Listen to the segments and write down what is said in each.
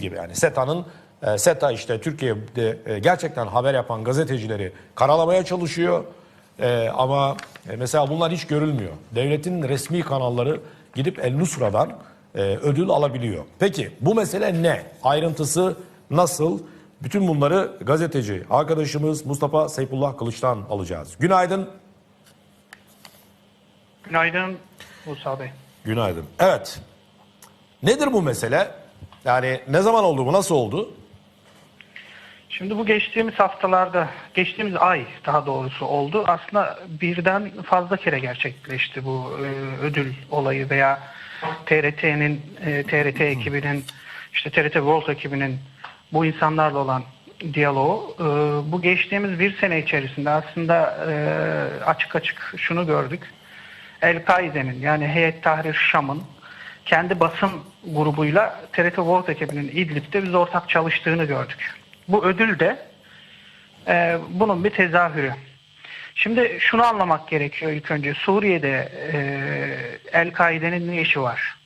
gibi yani SETA'nın e, SETA işte Türkiye'de e, gerçekten haber yapan gazetecileri karalamaya çalışıyor. E, ama e, mesela bunlar hiç görülmüyor. Devletin resmi kanalları gidip El Nusra'dan e, ödül alabiliyor. Peki bu mesele ne? Ayrıntısı nasıl? Bütün bunları gazeteci arkadaşımız Mustafa Seyfullah Kılıç'tan alacağız. Günaydın. Günaydın Musa Bey. Günaydın. Evet. Nedir bu mesele? Yani ne zaman oldu bu? Nasıl oldu? Şimdi bu geçtiğimiz haftalarda, geçtiğimiz ay daha doğrusu oldu. Aslında birden fazla kere gerçekleşti bu e, ödül olayı veya TRT'nin, e, TRT ekibinin, işte TRT World ekibinin bu insanlarla olan diyaloğu. E, bu geçtiğimiz bir sene içerisinde aslında e, açık açık şunu gördük. El-Kaide'nin yani Heyet Tahrir Şam'ın kendi basın grubuyla TRT World ekibinin İdlib'de biz ortak çalıştığını gördük. Bu ödül de e, bunun bir tezahürü. Şimdi şunu anlamak gerekiyor ilk önce. Suriye'de e, El-Kaide'nin ne işi var?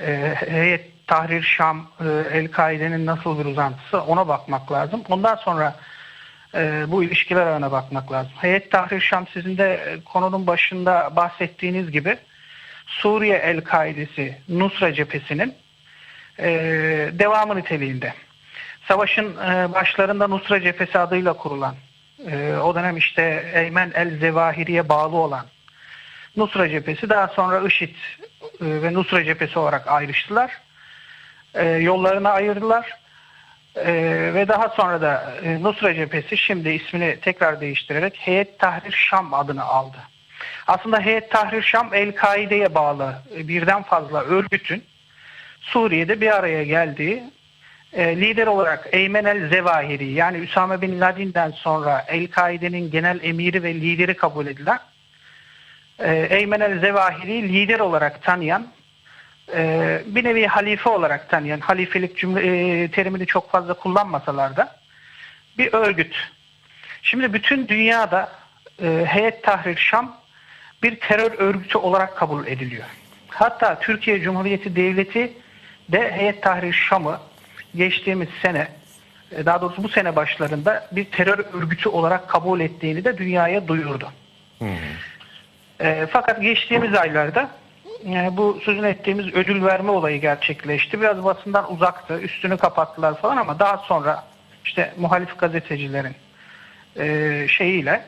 E, Heyet Tahrir Şam, e, El-Kaide'nin nasıl bir uzantısı ona bakmak lazım. Ondan sonra e, bu ilişkiler ağına bakmak lazım. Heyet Tahrir Şam sizin de konunun başında bahsettiğiniz gibi Suriye El-Kaidesi Nusra cephesinin e, devamı niteliğinde. Savaşın e, başlarında Nusra cephesi adıyla kurulan, e, o dönem işte Eymen el-Zevahiri'ye bağlı olan Nusra cephesi daha sonra IŞİD e, ve Nusra cephesi olarak ayrıştılar. E, yollarını ayırdılar. E, ve daha sonra da e, Nusra cephesi şimdi ismini tekrar değiştirerek Heyet Tahrir Şam adını aldı. Aslında Heyet Tahrir Şam El-Kaide'ye bağlı e, birden fazla örgütün Suriye'de bir araya geldiği e, lider olarak Eymen el-Zevahiri yani Üsame bin Laden'den sonra El-Kaide'nin genel emiri ve lideri kabul edilen e, Eymen el-Zevahiri lider olarak tanıyan e, bir nevi halife olarak tanıyan halifelik cümle, terimini çok fazla kullanmasalar da bir örgüt. Şimdi bütün dünyada Heyet Tahrir Şam bir terör örgütü olarak kabul ediliyor. Hatta Türkiye Cumhuriyeti Devleti de Heyet Tahrir Şam'ı geçtiğimiz sene e, daha doğrusu bu sene başlarında bir terör örgütü olarak kabul ettiğini de dünyaya duyurdu. E, fakat geçtiğimiz aylarda e, bu sözünü ettiğimiz ödül verme olayı gerçekleşti. Biraz basından uzaktı, üstünü kapattılar falan ama daha sonra işte muhalif gazetecilerin e, şeyiyle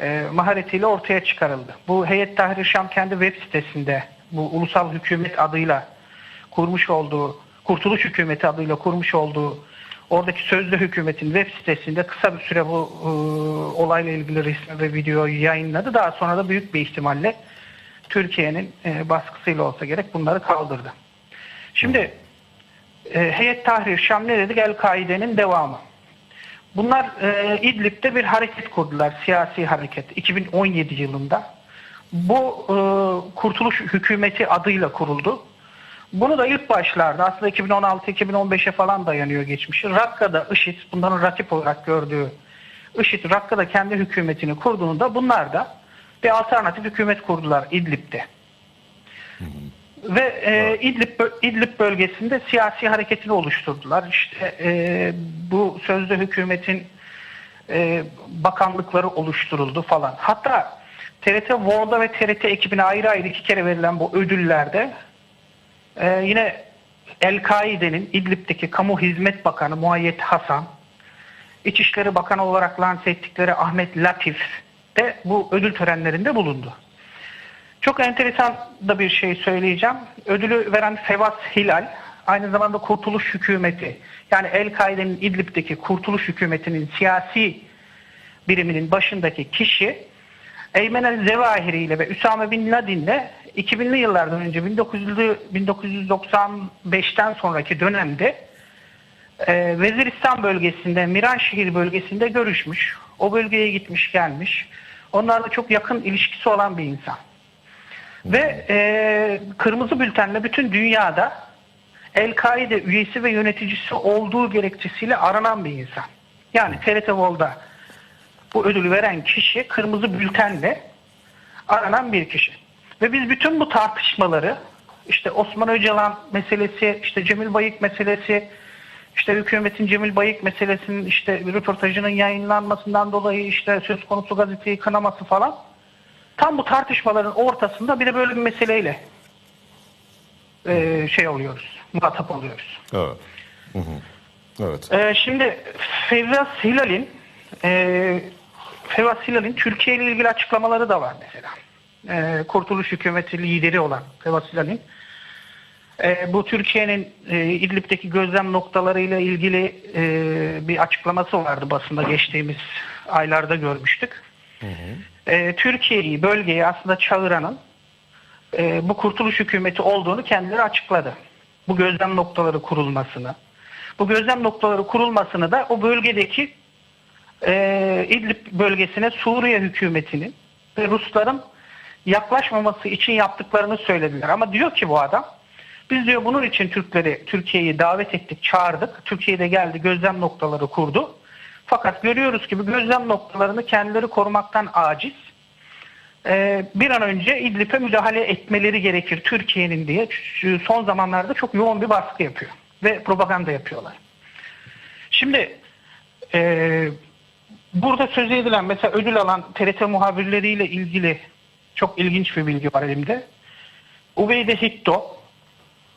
e, maharetiyle ortaya çıkarıldı. Bu Heyet Tahrir Şam kendi web sitesinde bu ulusal hükümet adıyla kurmuş olduğu Kurtuluş Hükümeti adıyla kurmuş olduğu oradaki sözlü hükümetin web sitesinde kısa bir süre bu e, olayla ilgili resmi ve videoyu yayınladı. Daha sonra da büyük bir ihtimalle Türkiye'nin e, baskısıyla olsa gerek bunları kaldırdı. Şimdi e, Heyet Tahrir Şam ne dedik? El-Kaide'nin devamı. Bunlar e, İdlib'de bir hareket kurdular, siyasi hareket 2017 yılında. Bu e, Kurtuluş Hükümeti adıyla kuruldu. Bunu da ilk başlarda aslında 2016-2015'e falan dayanıyor geçmişi. Rakka'da IŞİD bunların rakip olarak gördüğü IŞİD Rakka'da kendi hükümetini kurduğunda bunlar da bir alternatif hükümet kurdular İdlib'de. Ve e, İdlib, İdlib bölgesinde siyasi hareketini oluşturdular. İşte e, bu sözde hükümetin e, bakanlıkları oluşturuldu falan. Hatta TRT World'a ve TRT ekibine ayrı ayrı iki kere verilen bu ödüllerde ee, yine El-Kaide'nin İdlib'deki Kamu Hizmet Bakanı Muayyet Hasan, İçişleri Bakanı olarak lanse ettikleri Ahmet Latif de bu ödül törenlerinde bulundu. Çok enteresan da bir şey söyleyeceğim. Ödülü veren Fevas Hilal, aynı zamanda Kurtuluş Hükümeti, yani El-Kaide'nin İdlib'deki Kurtuluş Hükümeti'nin siyasi biriminin başındaki kişi Eymen el-Zevahiri ile ve Üsame bin Laden'le 2000'li yıllardan önce 1900'lü 1995'ten sonraki dönemde e, Veziristan bölgesinde, Miranşehir bölgesinde görüşmüş. O bölgeye gitmiş gelmiş. Onlarla çok yakın ilişkisi olan bir insan. Ve e, Kırmızı Bülten'le bütün dünyada El-Kaide üyesi ve yöneticisi olduğu gerekçesiyle aranan bir insan. Yani TRT Vol'da bu ödülü veren kişi Kırmızı Bülten'le aranan bir kişi. Ve biz bütün bu tartışmaları işte Osman Öcalan meselesi, işte Cemil Bayık meselesi, işte hükümetin Cemil Bayık meselesinin işte röportajının yayınlanmasından dolayı işte söz konusu gazeteyi kınaması falan. Tam bu tartışmaların ortasında bir de böyle bir meseleyle e, şey oluyoruz, muhatap oluyoruz. Evet. Hı hı. Evet. Ee, şimdi Fevras Hilal'in e, Fevras Hilal'in Türkiye ile ilgili açıklamaları da var mesela. Ee, Kurtuluş Hükümeti lideri olan Fevras Hilal'in e, bu Türkiye'nin e, İdlib'deki gözlem noktalarıyla ilgili e, bir açıklaması vardı basında geçtiğimiz aylarda görmüştük. E, Türkiye'yi, bölgeyi aslında çağıranın e, bu kurtuluş hükümeti olduğunu kendileri açıkladı. Bu gözlem noktaları kurulmasını. Bu gözlem noktaları kurulmasını da o bölgedeki e, İdlib bölgesine Suriye hükümetinin ve Rusların yaklaşmaması için yaptıklarını söylediler. Ama diyor ki bu adam biz diyor bunun için Türkleri Türkiye'yi davet ettik, çağırdık. Türkiye'de geldi, gözlem noktaları kurdu. Fakat görüyoruz ki bu gözlem noktalarını kendileri korumaktan aciz. Ee, bir an önce İdlib'e müdahale etmeleri gerekir Türkiye'nin diye son zamanlarda çok yoğun bir baskı yapıyor ve propaganda yapıyorlar. Şimdi e, burada söz edilen mesela ödül alan TRT muhabirleriyle ilgili çok ilginç bir bilgi var elimde. Ubeyde Hitto,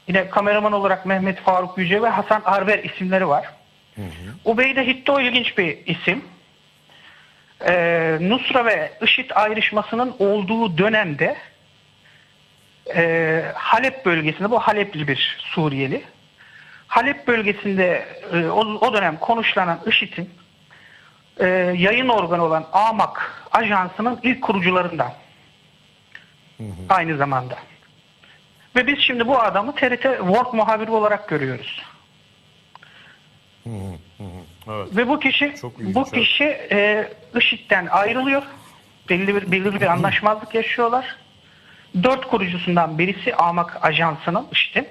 yine kameraman olarak Mehmet Faruk Yüce ve Hasan Arver isimleri var. Ubeyde Hitto ilginç bir isim. Ee, Nusra ve IŞİD ayrışmasının olduğu dönemde e, Halep bölgesinde, bu Halepli bir Suriyeli. Halep bölgesinde e, o, o dönem konuşlanan IŞİD'in e, yayın organı olan AMAK ajansının ilk kurucularından. Aynı zamanda. Ve biz şimdi bu adamı TRT World muhabiri olarak görüyoruz. Evet. Ve bu kişi Çok ilginç, bu evet. kişi e, IŞİD'den ayrılıyor. Belli bir, belirli bir anlaşmazlık yaşıyorlar. Dört kurucusundan birisi AMAK ajansının IŞİD'in.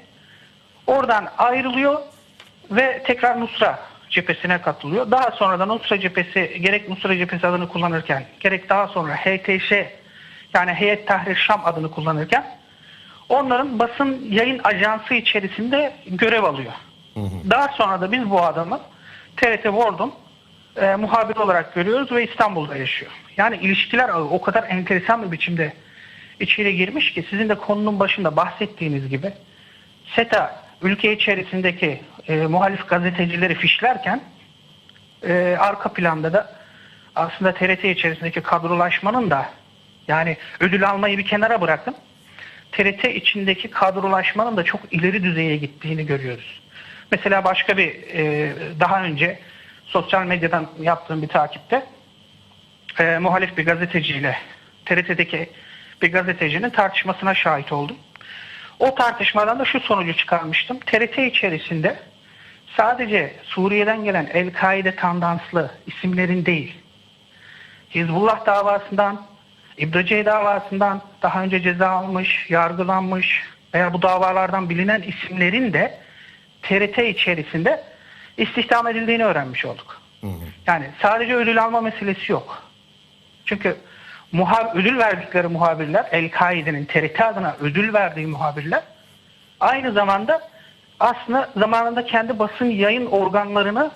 Oradan ayrılıyor ve tekrar Nusra cephesine katılıyor. Daha sonra da Nusra cephesi gerek Nusra cephesi adını kullanırken gerek daha sonra HTŞ yani Heyet Tahrir Şam adını kullanırken onların basın yayın ajansı içerisinde görev alıyor. Daha sonra da biz bu adamı TRT World'un e, muhabiri olarak görüyoruz ve İstanbul'da yaşıyor. Yani ilişkiler o kadar enteresan bir biçimde içeri girmiş ki sizin de konunun başında bahsettiğiniz gibi SETA ülke içerisindeki e, muhalif gazetecileri fişlerken e, arka planda da aslında TRT içerisindeki kadrolaşmanın da yani ödül almayı bir kenara bırakın. TRT içindeki kadrolaşmanın da çok ileri düzeye gittiğini görüyoruz. Mesela başka bir e, daha önce sosyal medyadan yaptığım bir takipte e, muhalif bir gazeteciyle TRT'deki bir gazetecinin tartışmasına şahit oldum. O tartışmadan da şu sonucu çıkarmıştım. TRT içerisinde sadece Suriye'den gelen El-Kaide tandanslı isimlerin değil, Hizbullah davasından, İbdace davasından daha önce ceza almış, yargılanmış veya bu davalardan bilinen isimlerin de TRT içerisinde istihdam edildiğini öğrenmiş olduk. Yani sadece ödül alma meselesi yok. Çünkü muhab ödül verdikleri muhabirler, El-Kaide'nin TRT adına ödül verdiği muhabirler aynı zamanda aslında zamanında kendi basın yayın organlarını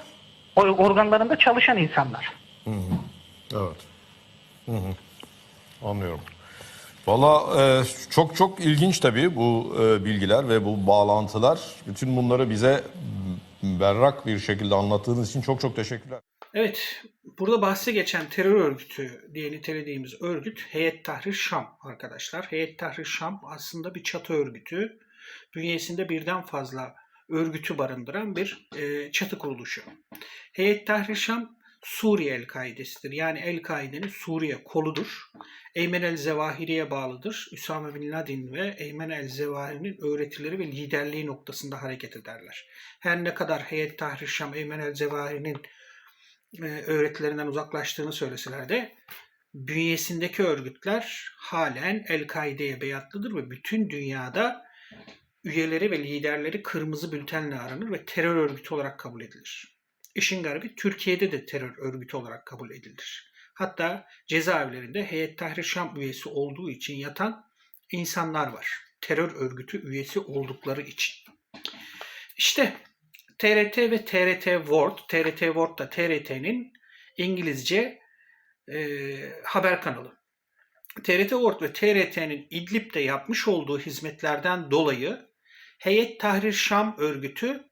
organlarında çalışan insanlar. Evet. Hı hı. Anlıyorum. Valla e, çok çok ilginç tabii bu e, bilgiler ve bu bağlantılar. Bütün bunları bize berrak bir şekilde anlattığınız için çok çok teşekkürler. Evet, burada bahsi geçen terör örgütü diye nitelediğimiz örgüt Heyet Tahrir Şam arkadaşlar. Heyet Tahrir Şam aslında bir çatı örgütü. Bünyesinde birden fazla örgütü barındıran bir e, çatı kuruluşu. Heyet Tahrir Şam Suriye El-Kaide'sidir. Yani El-Kaide'nin Suriye koludur. Eymen el-Zevahiri'ye bağlıdır. Üsame Bin Laden ve Eymen el-Zevahiri'nin öğretileri ve liderliği noktasında hareket ederler. Her ne kadar Heyet Tahrir Şam Eymen el-Zevahiri'nin e, öğretilerinden uzaklaştığını söyleseler de bünyesindeki örgütler halen El-Kaide'ye beyatlıdır ve bütün dünyada üyeleri ve liderleri kırmızı bültenle aranır ve terör örgütü olarak kabul edilir. İşin garibi Türkiye'de de terör örgütü olarak kabul edilir. Hatta cezaevlerinde Heyet Tahrir Şam üyesi olduğu için yatan insanlar var. Terör örgütü üyesi oldukları için. İşte TRT ve TRT World, TRT World da TRT'nin İngilizce e, haber kanalı. TRT World ve TRT'nin İdlib'de yapmış olduğu hizmetlerden dolayı Heyet Tahrir Şam örgütü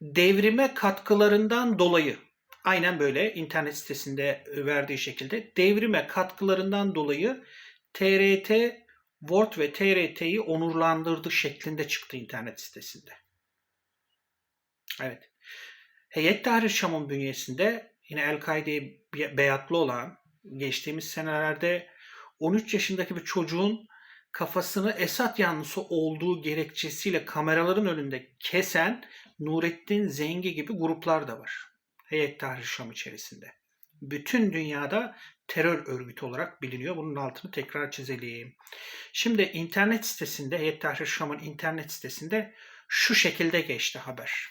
devrime katkılarından dolayı aynen böyle internet sitesinde verdiği şekilde devrime katkılarından dolayı TRT Word ve TRT'yi onurlandırdı şeklinde çıktı internet sitesinde. Evet. Heyet Tahrir Şam'ın bünyesinde yine El-Kaide'ye beyatlı olan geçtiğimiz senelerde 13 yaşındaki bir çocuğun kafasını Esad yanlısı olduğu gerekçesiyle kameraların önünde kesen Nurettin Zengi gibi gruplar da var. Heyet Tahrir Şam içerisinde. Bütün dünyada terör örgütü olarak biliniyor. Bunun altını tekrar çizelim. Şimdi internet sitesinde, Heyet Tahrir Şam'ın internet sitesinde şu şekilde geçti haber.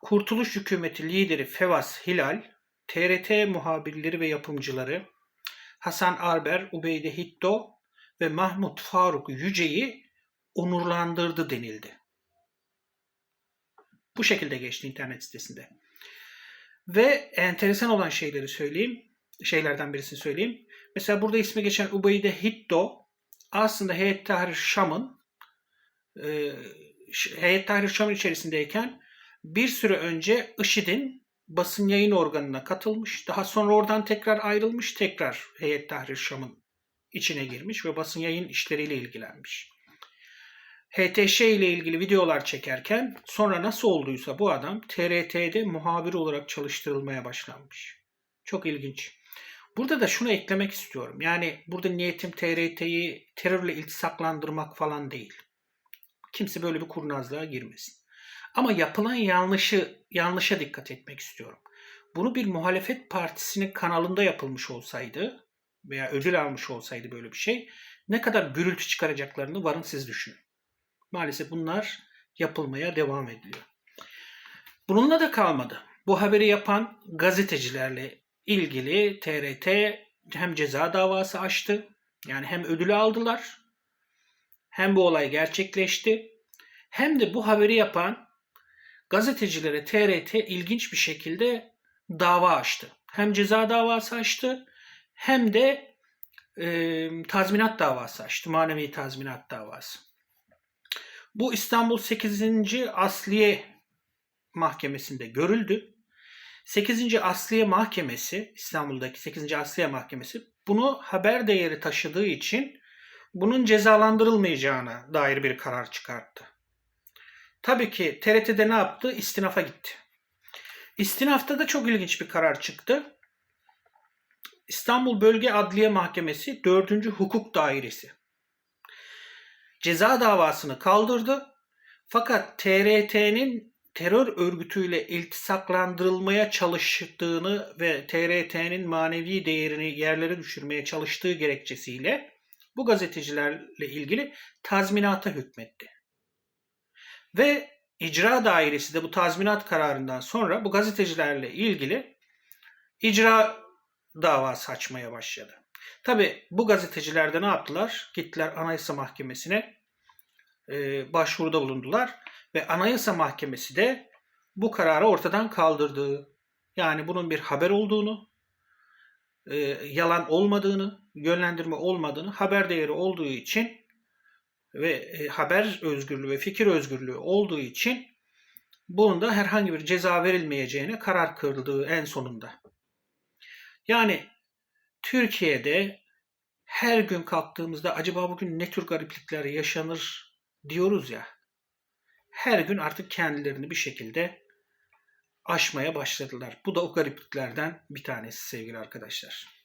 Kurtuluş Hükümeti lideri Fevaz Hilal, TRT muhabirleri ve yapımcıları Hasan Arber, Ubeyde Hitto ve Mahmut Faruk Yüce'yi onurlandırdı denildi. Bu şekilde geçti internet sitesinde. Ve enteresan olan şeyleri söyleyeyim. Şeylerden birisini söyleyeyim. Mesela burada ismi geçen Ubeyde Hitto aslında Heyet Tahrir Şam'ın e, Heyet Tahrir Şam'ın içerisindeyken bir süre önce IŞİD'in basın yayın organına katılmış. Daha sonra oradan tekrar ayrılmış. Tekrar Heyet Tahrir Şam'ın içine girmiş ve basın yayın işleriyle ilgilenmiş. HTŞ ile ilgili videolar çekerken sonra nasıl olduysa bu adam TRT'de muhabir olarak çalıştırılmaya başlanmış. Çok ilginç. Burada da şunu eklemek istiyorum. Yani burada niyetim TRT'yi terörle iltisaklandırmak falan değil. Kimse böyle bir kurnazlığa girmesin. Ama yapılan yanlışı yanlışa dikkat etmek istiyorum. Bunu bir muhalefet partisinin kanalında yapılmış olsaydı veya ödül almış olsaydı böyle bir şey ne kadar gürültü çıkaracaklarını varın siz düşünün. Maalesef bunlar yapılmaya devam ediliyor. Bununla da kalmadı. Bu haberi yapan gazetecilerle ilgili TRT hem ceza davası açtı. Yani hem ödülü aldılar hem bu olay gerçekleşti. Hem de bu haberi yapan gazetecilere TRT ilginç bir şekilde dava açtı. Hem ceza davası açtı hem de e, tazminat davası açtı. Manevi tazminat davası. Bu İstanbul 8. Asliye Mahkemesi'nde görüldü. 8. Asliye Mahkemesi, İstanbul'daki 8. Asliye Mahkemesi bunu haber değeri taşıdığı için bunun cezalandırılmayacağına dair bir karar çıkarttı. Tabii ki TRT'de ne yaptı? İstinafa gitti. İstinafta da çok ilginç bir karar çıktı. İstanbul Bölge Adliye Mahkemesi 4. Hukuk Dairesi ceza davasını kaldırdı. Fakat TRT'nin terör örgütüyle iltisaklandırılmaya çalıştığını ve TRT'nin manevi değerini yerlere düşürmeye çalıştığı gerekçesiyle bu gazetecilerle ilgili tazminata hükmetti. Ve icra dairesi de bu tazminat kararından sonra bu gazetecilerle ilgili icra davası açmaya başladı. Tabi bu gazeteciler de ne yaptılar? Gittiler Anayasa Mahkemesi'ne e, başvuruda bulundular ve Anayasa Mahkemesi de bu kararı ortadan kaldırdı. Yani bunun bir haber olduğunu, e, yalan olmadığını, yönlendirme olmadığını, haber değeri olduğu için ve e, haber özgürlüğü ve fikir özgürlüğü olduğu için bunun da herhangi bir ceza verilmeyeceğine karar kırıldığı en sonunda. Yani Türkiye'de her gün kalktığımızda acaba bugün ne tür gariplikler yaşanır diyoruz ya. Her gün artık kendilerini bir şekilde aşmaya başladılar. Bu da o garipliklerden bir tanesi sevgili arkadaşlar.